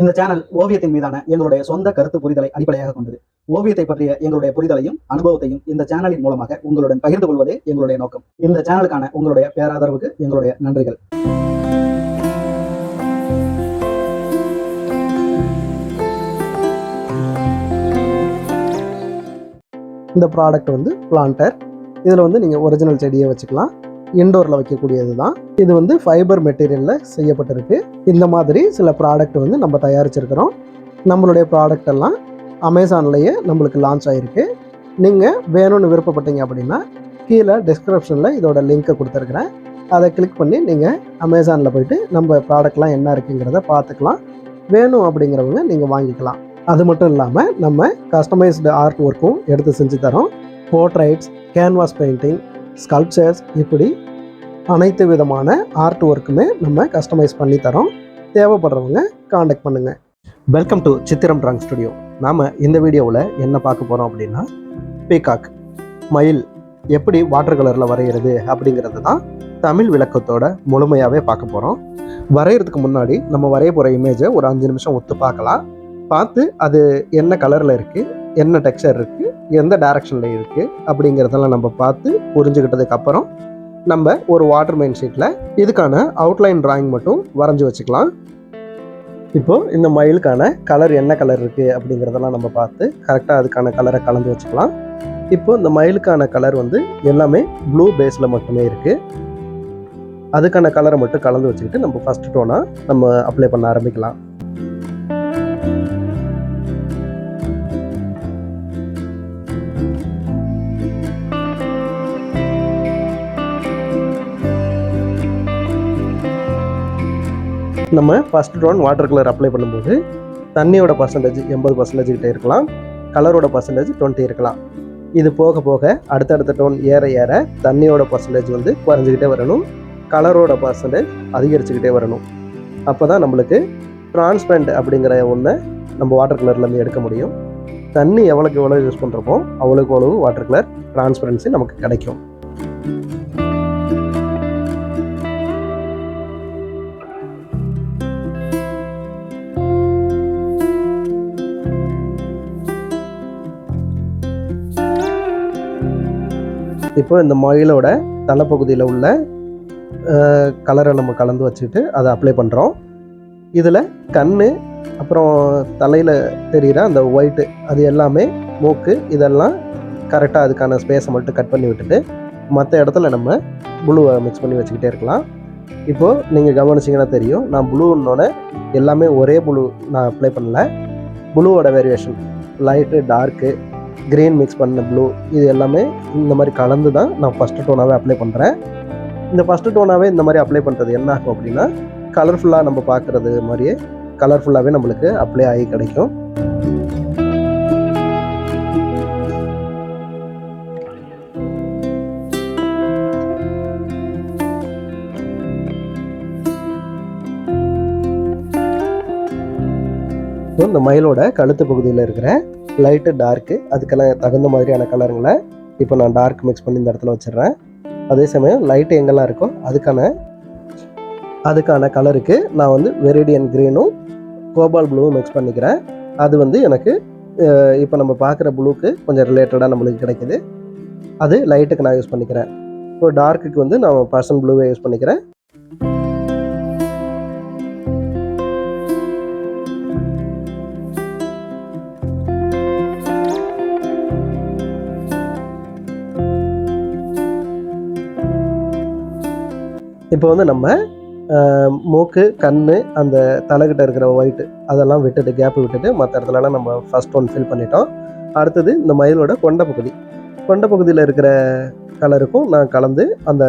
இந்த சேனல் ஓவியத்தின் மீதான எங்களுடைய சொந்த கருத்து புரிதலை அடிப்படையாக கொண்டது. ஓவியத்தை பற்றிய எங்களுடைய புரிதலையும் அனுபவத்தையும் இந்த சேனலின் மூலமாக உங்களுடன் பகிர்ந்து கொள்வதே எங்களுடைய நோக்கம். இந்த சேனலுக்கான உங்களுடைய பேராதரவுக்கு எங்களுடைய நன்றிகள். இந்த ப்ராடக்ட் வந்து பிளான்டர் இதில் வந்து நீங்கள் ஒரிஜினல் செடியை வச்சுக்கலாம். இண்டோரில் வைக்கக்கூடியது தான் இது வந்து ஃபைபர் மெட்டீரியலில் செய்யப்பட்டிருக்கு. இந்த மாதிரி சில ப்ராடக்ட் வந்து நம்ம தயாரிச்சிருக்கிறோம். நம்மளுடைய ப்ராடக்ட் எல்லாம் அமேசான்லேயே நம்மளுக்கு லான்ச் ஆகிருக்கு நீங்கள் வேணும்னு விருப்பப்பட்டீங்க அப்படின்னா கீழே டிஸ்கிரிப்ஷனில் இதோட லிங்க்கை கொடுத்துருக்குறேன். அதை கிளிக் பண்ணி நீங்கள் அமேசானில் போயிட்டு நம்ம ப்ராடக்ட்லாம் என்ன இருக்குங்கிறத பார்த்துக்கலாம். வேணும் அப்படிங்கிறவங்க நீங்கள் வாங்கிக்கலாம். அது மட்டும் இல்லாமல் நம்ம கஸ்டமைஸ்டு ஆர்ட் ஒர்க்கும் எடுத்து செஞ்சு தரோம். போர்ட்ரைட்ஸ் கேன்வாஸ் பெயிண்டிங் ஸ்கல்ப்சர்ஸ் இப்படி அனைத்து விதமான ஆர்ட் ஒர்க்குமே நம்ம கஸ்டமைஸ் பண்ணி தரோம். தேவைப்படுறவங்க காண்டாக்ட் பண்ணுங்க. வெல்கம் டு சித்திரம் ட்ராங் ஸ்டுடியோ நாம் இந்த வீடியோவில் என்ன பார்க்க போகிறோம் அப்படின்னா பீகாக் மயில் எப்படி வாட்டர் கலரில் வரைகிறது அப்படிங்கிறது தான் தமிழ் விளக்கத்தோட முழுமையாகவே பார்க்க போகிறோம் வரைகிறதுக்கு முன்னாடி நம்ம வரைய போகிற இமேஜை ஒரு அஞ்சு நிமிஷம் ஒத்து பார்க்கலாம். பார்த்து அது என்ன கலரில் இருக்குது என்ன டெக்ஸ்சர் இருக்குது எந்த டைரக்ஷனில் இருக்குது அப்படிங்கிறதெல்லாம் நம்ம பார்த்து புரிஞ்சுக்கிட்டதுக்கப்புறம் நம்ம ஒரு வாட்டர் மெயின் ஷீட்டில் இதுக்கான அவுட்லைன் டிராயிங் மட்டும் வரைஞ்சி வச்சுக்கலாம். இப்போது இந்த மயிலுக்கான கலர் என்ன கலர் இருக்குது அப்படிங்கிறதெல்லாம் நம்ம பார்த்து கரெக்டாக அதுக்கான கலரை கலந்து வச்சுக்கலாம். இப்போது இந்த மயிலுக்கான கலர் வந்து எல்லாமே ப்ளூ பேஸில் மட்டுமே இருக்குது அதுக்கான கலரை மட்டும் கலந்து வச்சுக்கிட்டு நம்ம ஃபஸ்ட் டோனாக நம்ம அப்ளை பண்ண ஆரம்பிக்கலாம். நம்ம first tone water colour apply பண்ணும்போது தண்ணியோட பர்சன்டேஜ் எண்பது பர்சன்டேஜ் கிட்டே இருக்கலாம். கலரோட பர்சன்டேஜ் டுவெண்ட்டி இருக்கலாம். இது போக போக அடுத்தடுத்த டோன் ஏற ஏற தண்ணியோட பர்சன்டேஜ் வந்து குறைஞ்சிக்கிட்டே வரணும். கலரோட பர்சன்டேஜ் அதிகரிச்சுக்கிட்டே வரணும். அப்போ தான் நம்மளுக்கு டிரான்ஸ்பரண்ட் அப்படிங்கிற ஒன்றை நம்ம வாட்டர் கலர்லேருந்து எடுக்க முடியும். தண்ணி எவ்வளோக்கு எவ்வளோ யூஸ் பண்ணுறப்போ அவ்வளோக்கு அவ்வளவு வாட்டர் கலர் டிரான்ஸ்பரன்சி நமக்கு கிடைக்கும். இப்போ இந்த மயிலோட தலைப்பகுதியில் உள்ள கலரை நம்ம கலந்து வச்சுக்கிட்டு அதை அப்ளை பண்ணுறோம் இதில் கண் அப்புறம் தலையில் தெரிகிற அந்த ஒயிட்டு அது எல்லாமே மூக்கு இதெல்லாம் கரெக்டாக அதுக்கான ஸ்பேஸை மட்டும் கட் பண்ணி விட்டுட்டு மற்ற இடத்துல நம்ம ப்ளூவை மிக்ஸ் பண்ணி வச்சுக்கிட்டே இருக்கலாம். இப்போது நீங்கள் கவனிச்சிங்கன்னா தெரியும் நான் ப்ளூன்னோட எல்லாமே ஒரே ப்ளூ நான் அப்ளை பண்ணல. ப்ளூவோட variation light dark green mix பண்ண ப்ளூ இது எல்லாமே இந்த மாதிரி கலந்து தான் நான் ஃபஸ்ட்டு டோனாகவே அப்ளை பண்ணுறேன் இந்த ஃபஸ்ட்டு டோனாகவே இந்த மாதிரி அப்ளை பண்ணுறது என்ன ஆகும் அப்படின்னா கலர்ஃபுல்லாக நம்ம பார்க்குறது மாதிரியே கலர்ஃபுல்லாகவே நம்மளுக்கு அப்ளை ஆகி கிடைக்கும். இப்போ இந்த மயிலோட கழுத்து பகுதியில் இருக்கிற லைட்டு டார்க்கு அதுக்கெல்லாம் தகுந்த மாதிரியான கலருங்களை இப்போ நான் டார்க் மிக்ஸ் பண்ணி இந்த இடத்துல வச்சிடுறேன். அதே சமயம் லைட்டு எங்கெல்லாம் இருக்கோ அதுக்கான அதுக்கான கலருக்கு நான் வந்து வெரிடியன் க்ரீனும் கோபால் ப்ளூவும் மிக்ஸ் பண்ணிக்கிறேன். அது வந்து எனக்கு இப்போ நம்ம பார்க்குற ப்ளூக்கு கொஞ்சம் ரிலேட்டடாக நம்மளுக்கு கிடைக்குது. அது லைட்டுக்கு நான் யூஸ் பண்ணிக்கிறேன். இப்போ டார்க்குக்கு வந்து நான் பர்சன் ப்ளூவே யூஸ் பண்ணிக்கிறேன். இப்போ வந்து நம்ம மூக்கு கண் அந்த தலைகிட்ட இருக்கிற ஒயிட்டு அதெல்லாம் விட்டுட்டு கேப் விட்டுட்டு மற்ற இடத்துலலாம் நம்ம ஃபர்ஸ்ட் ஒன் ஃபில் பண்ணிட்டோம். அடுத்தது இந்த மயிலோட கொண்ட பகுதி. கொண்ட பகுதியில் இருக்கிற கலருக்கும் நான் கலந்து அந்த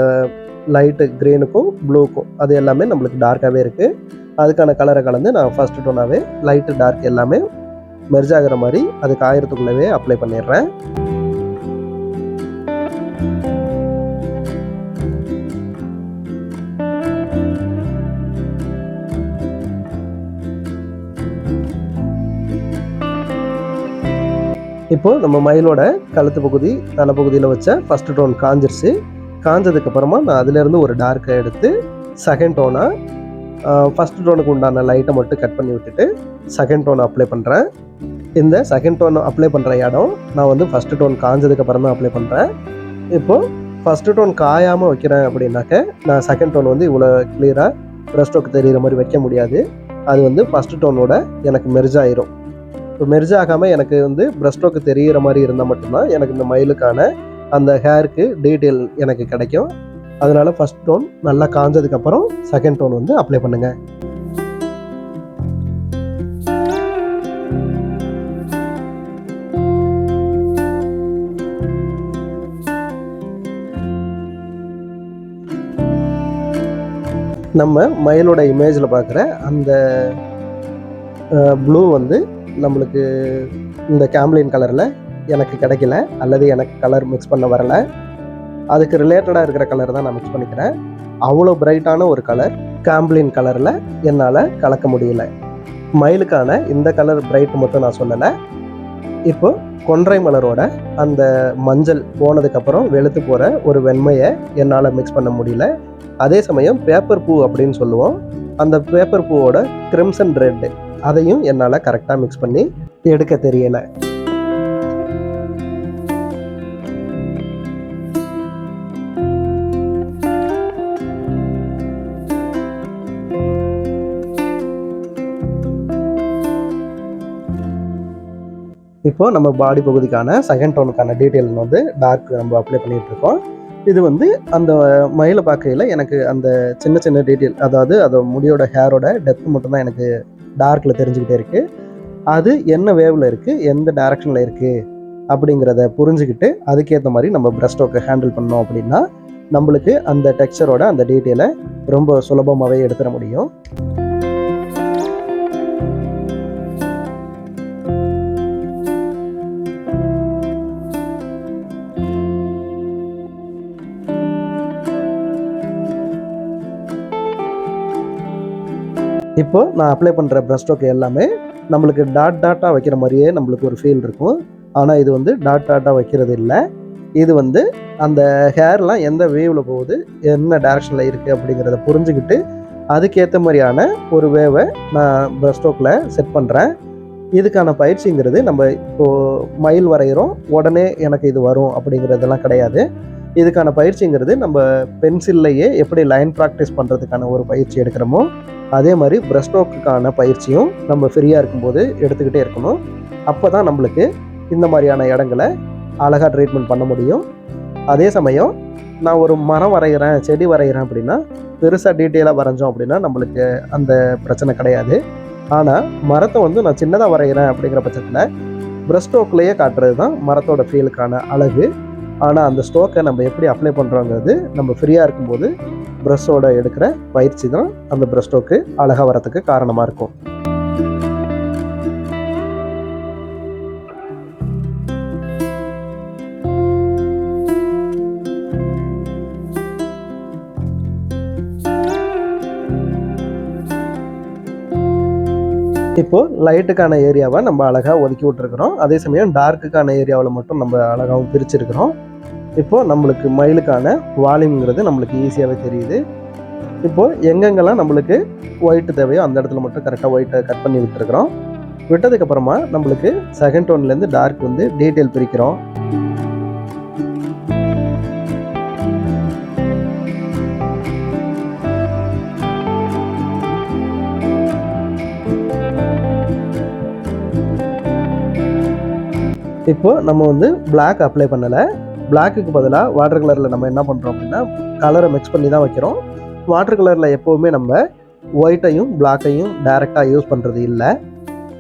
லைட்டு க்ரீனுக்கும் ப்ளூக்கும் அது எல்லாமே நம்மளுக்கு டார்க்காகவே இருக்குது அதுக்கான கலரை கலந்து நான் ஃபர்ஸ்ட் டோனாகவே லைட்டு டார்க் எல்லாமே மெர்ஜ் ஆகிற மாதிரி அதுக்கு ஆயிரத்துக்குள்ளவே அப்ளை பண்ணிடுறேன். இப்போ நம்ம மயிலோட கழுத்து பகுதி தலைப்பகுதியில் வச்ச ஃபர்ஸ்ட் டோன் காஞ்சிருச்சு. காஞ்சதுக்கு அப்புறமா நான் அதுலேருந்து ஒரு டார்க்கை எடுத்து செகண்ட் டோனாக ஃபஸ்ட் டோனுக்கு உண்டான லைட்டை மட்டும் கட் பண்ணி விட்டுட்டு செகண்ட் டோன் அப்ளை பண்ணுறேன் இந்த செகண்ட் டோன் அப்ளை பண்ணுற இடம் நான் வந்து ஃபஸ்ட்டு டோன் காஞ்சதுக்கப்புறம் தான் அப்ளை பண்ணுறேன் இப்போது ஃபஸ்ட்டு டோன் காயாமல் வைக்கிறேன் அப்படின்னாக்க நான் செகண்ட் டோன் வந்து இவ்வளோ கிளியராக ப்ரெஸ் ஸ்ட்ரோக் தெரிகிற மாதிரி வைக்க முடியாது. அது வந்து ஃபஸ்ட்டு டோனோட எனக்கு மெர்ஜ் ஆயிரும். இப்போ மெர்ஜ் ஆகாமல் எனக்கு வந்து ப்ரெஸ் தெரிகிற மாதிரி இருந்தால் மட்டும்தான் எனக்கு இந்த மயிலுக்கான அந்த ஹேருக்கு டீட்டெயில் எனக்கு கிடைக்கும். அதனால ஃபஸ்ட் டோன் நல்லா காஞ்சதுக்கப்புறம் செகண்ட் டோன் வந்து அப்ளை பண்ணுங்கள் நம்ம மயிலோட இமேஜில் பார்க்குற அந்த ப்ளூ வந்து நம்மளுக்கு இந்த கேம்லின் கலரில் எனக்கு கிடைக்கல அல்லது எனக்கு கலர் மிக்ஸ் பண்ண வரல. அதுக்கு ரிலேட்டடாக இருக்கிற கலர் தான் நான் மிக்ஸ் பண்ணிக்கிறேன். அவ்வளோ பிரைட்டான ஒரு கலர் கேம்ப்ளின் கலரில் என்னால் கலக்க முடியல. மயிலுக்கான இந்த கலர் பிரைட் மட்டும் நான் சொல்லலை. இப்போ கொன்றை மலரோட அந்த மஞ்சள் போனதுக்கப்புறம் வெளுத்து போகிற ஒரு வெண்மையை என்னால் மிக்ஸ் பண்ண முடியல. அதே சமயம் பேப்பர் பூ அப்படின்னு சொல்லுவோம். அந்த பேப்பர் பூவோட கிரிம்சன் ரெட்டு அதையும் என்னால் கரெக்டாக மிக்ஸ் பண்ணி எடுக்க தெரியலை. இப்போது நம்ம பாடி பகுதிக்கான செகண்ட் டோனுக்கான டீட்டெயில் வந்து டார்க் நம்ம அப்ளை பண்ணிகிட்ருக்கோம் இருக்கோம். இது வந்து அந்த மயிலை பார்க்கையில் எனக்கு அந்த சின்ன சின்ன டீட்டெயில் அதாவது அது முடியோட ஹேரோட டெப்த் மட்டும்தான் எனக்கு டார்க்கில் தெரிஞ்சுக்கிட்டே இருக்குது அது என்ன வேவில் இருக்குது எந்த டைரக்ஷனில் இருக்குது அப்படிங்கிறத புரிஞ்சுக்கிட்டு அதுக்கேற்ற மாதிரி நம்ம பிரஸ்டோக்கை ஹேண்டில் பண்ணோம் அப்படின்னா நம்மளுக்கு அந்த டெக்ஸ்சரோட அந்த டீட்டெயிலை ரொம்ப சுலபமாகவே எடுத்துட முடியும். இப்போ நான் அப்ளை பண்ணுற பிரஸ்டோக்கு எல்லாமே நம்மளுக்கு டாட் டாட்டாக வைக்கிற மாதிரியே நம்மளுக்கு ஒரு ஃபீல் இருக்கும். ஆனால் இது வந்து டாட் டாட்டாக வைக்கிறது இல்லை. இது வந்து அந்த ஹேர்லாம் எந்த வேவில் போகுது என்ன டேரெக்ஷனில் இருக்குது அப்படிங்கிறத புரிஞ்சுக்கிட்டு அதுக்கேற்ற மாதிரியான ஒரு வேவை நான் பிரஸ்டோக்கில் செட் பண்ணுறேன் இதுக்கான பயிற்சிங்கிறது நம்ம இப்போது மயில் வரைகிறோம் உடனே எனக்கு இது வரும் அப்படிங்கிறதெல்லாம் கிடையாது. இதுக்கான பயிற்சிங்கிறது நம்ம பென்சில்லையே எப்படி லைன் ப்ராக்டிஸ் பண்ணுறதுக்கான ஒரு பயிற்சி எடுக்கிறோமோ அதே மாதிரி பிரஸ்டோக்குக்கான பயிற்சியும் நம்ம ஃப்ரீயாக இருக்கும்போது எடுத்துக்கிட்டே இருக்கணும். அப்போ தான் நம்மளுக்கு இந்த மாதிரியான இடங்களை அழகாக ட்ரீட்மெண்ட் பண்ண முடியும். அதே சமயம் நான் ஒரு மரம் வரைகிறேன் செடி வரைகிறேன் அப்படின்னா பெருசாக டீட்டெயிலாக வரைஞ்சோம் அப்படின்னா நம்மளுக்கு அந்த பிரச்சனை கிடையாது. ஆனால் மரத்தை வந்து நான் சின்னதாக வரைகிறேன் அப்படிங்கிற பட்சத்தில் பிரஸ்டோக்லேயே காட்டுறது தான் மரத்தோட ஃபீலுக்கான அழகு. ஆனால் அந்த ஸ்டோக்கை நம்ம எப்படி அப்ளை பண்ணுறோங்கிறது நம்ம ஃப்ரீயாக இருக்கும்போது ப்ரஷ்ஷோட எடுக்கிற பயிற்சி தான் அந்த ப்ரஷ்டோக்கு அழகாக வரத்துக்கு காரணமாக இருக்கும். இப்போது லைட்டுக்கான ஏரியாவை நம்ம அழகாக ஒதுக்கி விட்டுருக்குறோம். அதே சமயம் டார்க்குக்கான ஏரியாவில் மட்டும் நம்ம அழகாகவும் பிரிச்சிருக்கிறோம். இப்போது நம்மளுக்கு மயிலுக்கான வால்யூம்ங்கிறது நம்மளுக்கு ஈஸியாகவே தெரியுது. இப்போது எங்கெங்கெல்லாம் நம்மளுக்கு ஒயிட் தேவையோ அந்த இடத்துல மட்டும் கரெக்டாக ஒயிட்டை கட் பண்ணி விட்டுருக்குறோம். விட்டதுக்கப்புறமா நம்மளுக்கு செகண்ட் டோன்லேருந்து டார்க் வந்து டீட்டெயில் பிரிக்கிறோம். இப்போது நம்ம வந்து பிளாக் அப்ளை பண்ணலை. பிளாக்குக்கு பதிலாக வாட்டர் கலரில் நம்ம என்ன பண்ணுறோம் அப்படின்னா கலரை மிக்ஸ் பண்ணி தான் வைக்கிறோம். வாட்டர் கலரில் எப்போவுமே நம்ம ஒயிட்டையும் பிளாக்கையும் டைரெக்டாக யூஸ் பண்ணுறது இல்லை.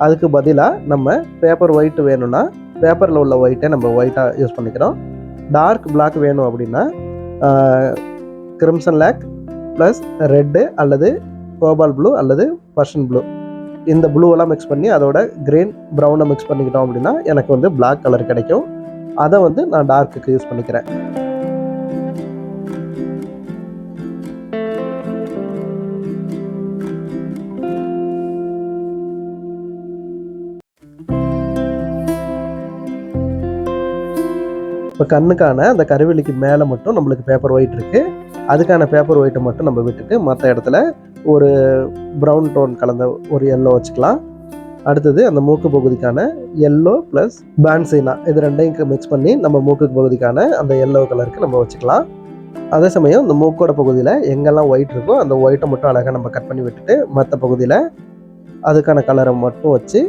அதுக்கு பதிலாக நம்ம பேப்பர் ஒயிட் வேணும்னா பேப்பரில் உள்ள ஒயிட்டை நம்ம ஒயிட்டாக யூஸ் பண்ணிக்கிறோம். டார்க் பிளாக் வேணும் அப்படின்னா கிரிம்சன் லேக் ப்ளஸ் ரெட்டு அல்லது கோபால் ப்ளூ அல்லது பர்ஷன் ப்ளூ இந்த ப்ளூவெல்லாம் மிக்ஸ் பண்ணி அதோட கிரீன் ப்ரௌனை மிக்ஸ் பண்ணிக்கிட்டோம் அப்படின்னா எனக்கு வந்து பிளாக் கலர் கிடைக்கும். அதை வந்து நான் டார்க்குக்கு யூஸ் பண்ணிக்கிறேன். இப்போ கண்ணுக்கான அந்த கருவெளிக்கு மேலே மட்டும் நம்மளுக்கு பேப்பர் ஒயிட் இருக்குது அதுக்கான பேப்பர் ஒயிட்டை மட்டும் நம்ம விட்டுட்டு மற்ற இடத்துல ஒரு ப்ரௌன் டோன் கலந்த ஒரு எல்லோ வச்சுக்கலாம். அடுத்தது அந்த மூக்கு பகுதிக்கான எல்லோ ப்ளஸ் பேன்சைனா இது ரெண்டையும் மிக்ஸ் பண்ணி நம்ம மூக்கு பகுதிக்கான அந்த எல்லோ கலருக்கு நம்ம வச்சுக்கலாம். அதே சமயம் இந்த மூக்கோட பகுதியில் எங்கெல்லாம் ஒயிட் இருக்கோ அந்த ஒயிட்டை மட்டும் அழகாக நம்ம கட் பண்ணி விட்டுட்டு மற்ற பகுதியில் அதுக்கான கலரை மட்டும் வச்சு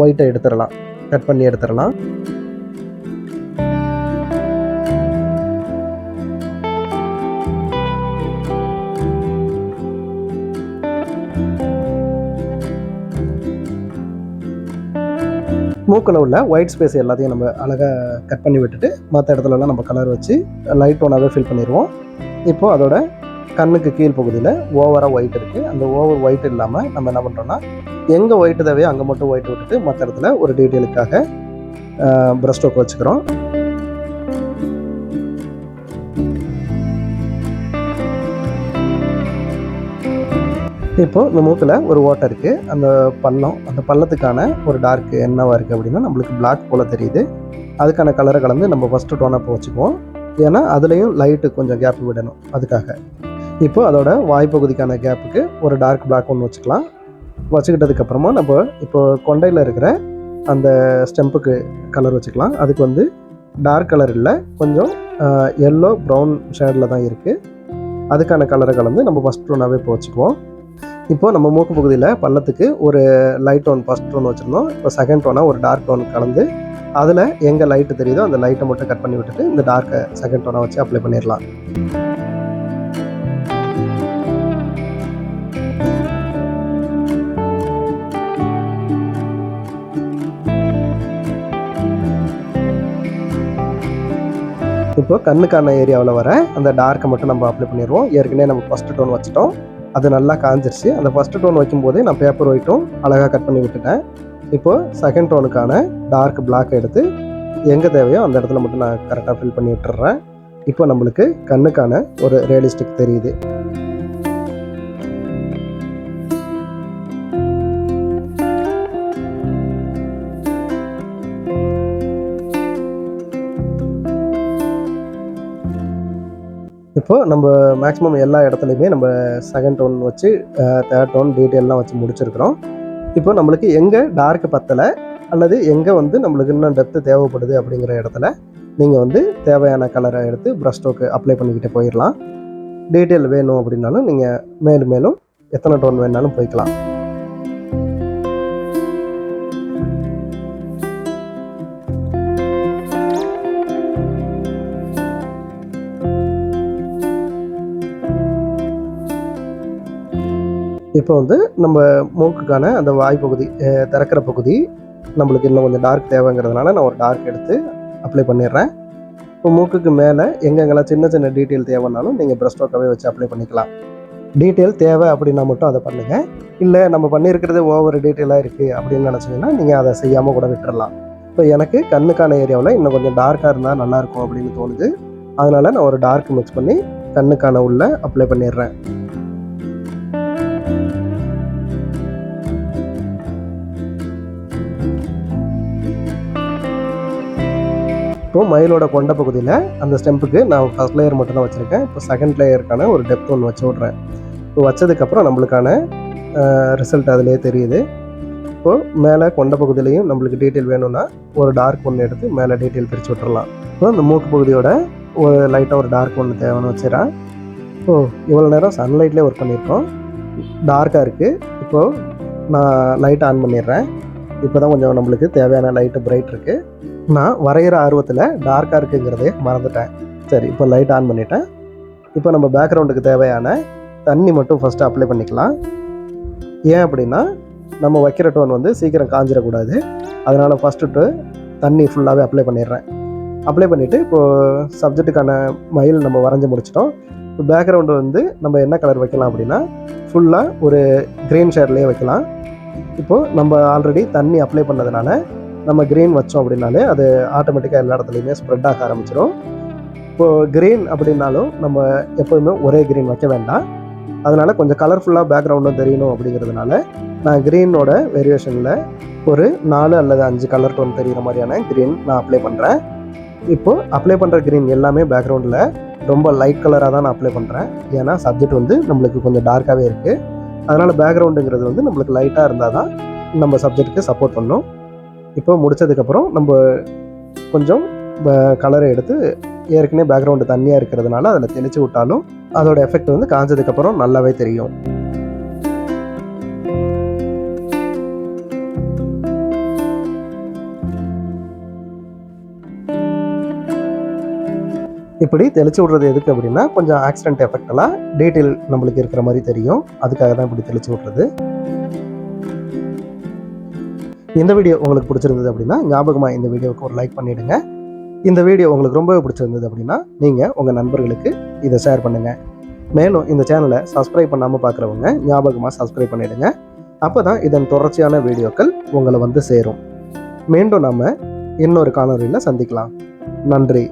ஒயிட்டை எடுத்துடலாம். கட் பண்ணி எடுத்துடலாம். மூக்கில் உள்ள ஒயிட் ஸ்பேஸ் எல்லாத்தையும் நம்ம அழகாக கட் பண்ணி விட்டுட்டு மற்ற இடத்துலலாம் நம்ம கலர் வச்சு லைட் ஒன்றாவே ஃபில் பண்ணிடுவோம் இப்போது அதோட கண்ணுக்கு கீழ் பகுதியில் ஓவராக ஒயிட் இருக்குது அந்த ஓவர் ஒயிட் இல்லாமல் நம்ம என்ன பண்ணுறோன்னா எங்கே ஒயிட் தேவையோ அங்கே மட்டும் ஒயிட் விட்டுட்டு மற்ற இடத்துல ஒரு டீட்டெயிலுக்காக ப்ரஷ் ஸ்ட்ரோக் வச்சுக்கிறோம். இப்போது இந்த மூக்கில் ஒரு ஓட்டை இருக்குது அந்த பள்ளம் அந்த பள்ளத்துக்கான ஒரு டார்க் என்னவாக இருக்குது அப்படின்னா நம்மளுக்கு பிளாக் போல் தெரியுது. அதுக்கான கலரை கலந்து நம்ம ஃபஸ்ட்டு டோனப் வச்சுக்குவோம். ஏன்னா அதுலேயும் லைட்டு கொஞ்சம் கேப் விடணும் அதுக்காக. இப்போ அதோட வாய்ப்பகுதிக்கான கேப்புக்கு ஒரு டார்க் பிளாக் ஒன்று வச்சுக்கலாம். வச்சுக்கிட்டதுக்கப்புறமா நம்ம இப்போ கொண்டையில் இருக்கிற அந்த ஸ்டெம்புக்கு கலர் வச்சுக்கலாம். அதுக்கு வந்து டார்க் கலர் இல்லை கொஞ்சம் எல்லோ ப்ரௌன் ஷேடில் தான் இருக்குது அதுக்கான கலரை கலந்து நம்ம ஃபஸ்ட் டோனாகவே இப்போ வச்சுக்குவோம். இப்போ நம்ம மூக்கு பகுதியில் பள்ளத்துக்கு ஒரு லைட் டோன் ஃபஸ்ட் டோன் வச்சுருந்தோம். இப்போ செகண்ட் டோனாக ஒரு டார்க் டோன் கலந்து அதில் எங்கே லைட்டு தெரியுதோ அந்த லைட்டை மட்டும் கட் பண்ணி விட்டுட்டு இந்த டார்க்கை செகண்ட் டோனாக வச்சு அப்ளை பண்ணிடலாம். இப்போ கண்ணுக்கான ஏரியாவில் வர அந்த டார்க்கை மட்டும் நம்ம அப்ளை பண்ணிடுவோம். ஏற்கனவே நம்ம ஃபஸ்ட்டு டோன் வச்சுட்டோம். அது நல்லா காஞ்சிருச்சு. அந்த ஃபஸ்ட்டு டோன் வைக்கும்போதே நான் பேப்பர் ஒயிட்டும் அழகாக கட் பண்ணி விட்டுட்டேன். இப்போது செகண்ட் டோனுக்கான டார்க் பிளாக் எடுத்து எங்கே தேவையோ அந்த இடத்துல மட்டும் நான் கரெக்டாக ஃபில் பண்ணி விட்டுறேன். இப்போ நம்மளுக்கு கண்ணுக்கான ஒரு ரியலிஸ்டிக் தெரியுது. இப்போ நம்ம மேக்ஸிமம் எல்லா இடத்துலையுமே நம்ம செகண்ட் டோன் வச்சு தேர்ட் டோன் டீட்டெயிலெலாம் வச்சு முடிச்சிருக்கிறோம். இப்போ நம்மளுக்கு எங்கே டார்க் பத்தலை அல்லது எங்கே வந்து நம்மளுக்கு இன்னும் டெப்த்து தேவைப்படுது அப்படிங்கிற இடத்துல நீங்கள் வந்து தேவையான கலரை எடுத்து ப்ரஷ் ஸ்ட்ரோக்கு அப்ளை பண்ணிக்கிட்டு போயிடலாம். டீட்டெயில் வேணும் அப்படின்னாலும் நீங்கள் மேலும் மேலும் எத்தனை டோன் வேணாலும் போய்க்கலாம். இப்போ வந்து நம்ம மூக்குக்கான அந்த வாய்ப்பகுதி திறக்கிற பகுதி நம்மளுக்கு இன்னும் கொஞ்சம் டார்க் தேவைங்கிறதுனால நான் ஒரு டார்க் எடுத்து அப்ளை பண்ணிடுறேன். இப்போ மூக்குக்கு மேலே எங்கெங்கெல்லாம் சின்ன சின்ன டீட்டெயில் தேவைன்னாலும் நீங்கள் ப்ரெஸ்ட் ஒர்க்காகவே வச்சு அப்ளை பண்ணிக்கலாம். டீட்டெயில் தேவை அப்படின்னா மட்டும் அதை பண்ணுங்கள் இல்லை நம்ம பண்ணியிருக்கிறது ஓவர் டீட்டெயிலாக இருக்குது அப்படின்னு நினச்சிங்கன்னா நீங்கள் அதை செய்யாமல் கூட விட்டுறலாம். இப்போ எனக்கு கண்ணுக்கான ஏரியாவில் இன்னும் கொஞ்சம் டார்க்காக இருந்தால் நல்லாயிருக்கும் அப்படின்னு தோணுது. அதனால் நான் ஒரு டார்க் மிக்ஸ் பண்ணி கண்ணுக்கான உள்ள அப்ளை பண்ணிடுறேன். இப்போ மயிலோட கொண்ட பகுதியில் அந்த ஸ்டெம்புக்கு நான் ஃபர்ஸ்ட் லேயர் மட்டும் தான் வச்சுருக்கேன். இப்போ செகண்ட் லேயருக்கான ஒரு டெப்த் ஒன்று வச்சு விட்றேன். இப்போ வச்சதுக்கப்புறம் நம்மளுக்கான ரிசல்ட் அதிலே தெரியுது. இப்போது மேலே கொண்ட பகுதியிலையும் நம்மளுக்கு டீட்டெயில் வேணும்னா ஒரு டார்க் ஒன்று எடுத்து மேலே டீட்டெயில் பிரித்து விட்டுறலாம். இப்போ அந்த மூக்கு பகுதியோட ஒரு லைட்டாக ஒரு டார்க் ஒன்று தேவைன்னு வச்சுறேன் ஓ இவ்வளோ நேரம் சன்லைட்லேயே ஒர்க் பண்ணியிருக்கோம். டார்க்காக இருக்குது இப்போது நான் லைட் ஆன் பண்ணிடுறேன். இப்போ தான் கொஞ்சம் நம்மளுக்கு தேவையான லைட்டு பிரைட் இருக்குது நான் வரைகிற ஆர்வத்தில் டார்க்காக இருக்குங்கிறதே மறந்துட்டேன். சரி இப்போ லைட் ஆன் பண்ணிட்டேன். இப்போ நம்ம பேக்ரவுண்டுக்கு தேவையான தண்ணி மட்டும் ஃபஸ்ட்டு அப்ளை பண்ணிக்கலாம். ஏன் அப்படின்னா நம்ம வைக்கிற டோன் வந்து சீக்கிரம் காஞ்சிடக்கூடாது அதனால் ஃபஸ்ட்டு தண்ணி ஃபுல்லாகவே அப்ளை பண்ணிடுறேன். அப்ளை பண்ணிவிட்டு இப்போது சப்ஜெக்ட்டுக்கான மயில் நம்ம வரைஞ்சி முடிச்சிட்டோம். இப்போ பேக்ரவுண்டு வந்து நம்ம என்ன கலர் வைக்கலாம் அப்படின்னா ஃபுல்லாக ஒரு க்ரீன் ஷேட்லேயே வைக்கலாம். இப்போது நம்ம ஆல்ரெடி தண்ணி அப்ளை பண்ணதுனால நம்ம க்ரீன் வச்சோம் அப்படின்னாலே அது ஆட்டோமேட்டிக்காக எல்லா இடத்துலையுமே ஸ்ப்ரெட் ஆக ஆரம்பிச்சிடும் இப்போது க்ரீன் அப்படின்னாலும் நம்ம எப்போதுமே ஒரே க்ரீன் வைக்க வேண்டாம். அதனால் கொஞ்சம் கலர்ஃபுல்லாக பேக்ரவுண்டும் தெரியணும் அப்படிங்கிறதுனால நான் க்ரீனோட வேரியேஷனில் ஒரு நாலு அல்லது அஞ்சு கலர் டோன் தெரிகிற மாதிரியான க்ரீன் நான் அப்ளை பண்ணுறேன் இப்போது அப்ளை பண்ணுற க்ரீன் எல்லாமே பேக்ரவுண்டில் ரொம்ப லைட் கலராக தான் நான் அப்ளை பண்ணுறேன் ஏன்னா சப்ஜெக்ட் வந்து நம்மளுக்கு கொஞ்சம் டார்க்காகவே இருக்குது அதனால் பேக்ரவுண்டுங்கிறது வந்து நம்மளுக்கு லைட்டாக இருந்தால் தான் நம்ம சப்ஜெக்ட்டுக்கு சப்போர்ட் பண்ணும் இப்போ முடித்ததுக்கப்புறம் நம்ம கொஞ்சம் கலரை எடுத்து ஏற்கனவே பேக்ரவுண்டு தண்ணியாக இருக்கிறதுனால அதில் தெளித்து விட்டாலும் அதோட எஃபெக்ட் வந்து காஞ்சதுக்கப்புறம் நல்லாவே தெரியும். இப்படி தெளிச்சு விடுறது எதுக்கு அப்படின்னா கொஞ்சம் ஆக்சிடென்ட் எஃபெக்டெல்லாம் டீட்டெயில் நம்மளுக்கு இருக்கிற மாதிரி தெரியும். அதுக்காக தான் இப்படி தெளிச்சு விடுறது. இந்த வீடியோ உங்களுக்கு பிடிச்சிருந்தது அப்படின்னா ஞாபகமாக இந்த வீடியோவுக்கு ஒரு லைக் பண்ணிவிடுங்க இந்த வீடியோ உங்களுக்கு ரொம்பவே பிடிச்சிருந்தது அப்படின்னா நீங்கள் உங்கள் நண்பர்களுக்கு இதை ஷேர் பண்ணுங்கள் மேலும் இந்த சேனலை சப்ஸ்கிரைப் பண்ணாமல் பார்க்குறவங்க ஞாபகமாக சப்ஸ்கிரைப் பண்ணிவிடுங்க அப்போ தான் இதன் தொடர்ச்சியான வீடியோக்கள் உங்களை வந்து சேரும். மீண்டும் நம்ம இன்னொரு காணொலியில் சந்திக்கலாம். நன்றி.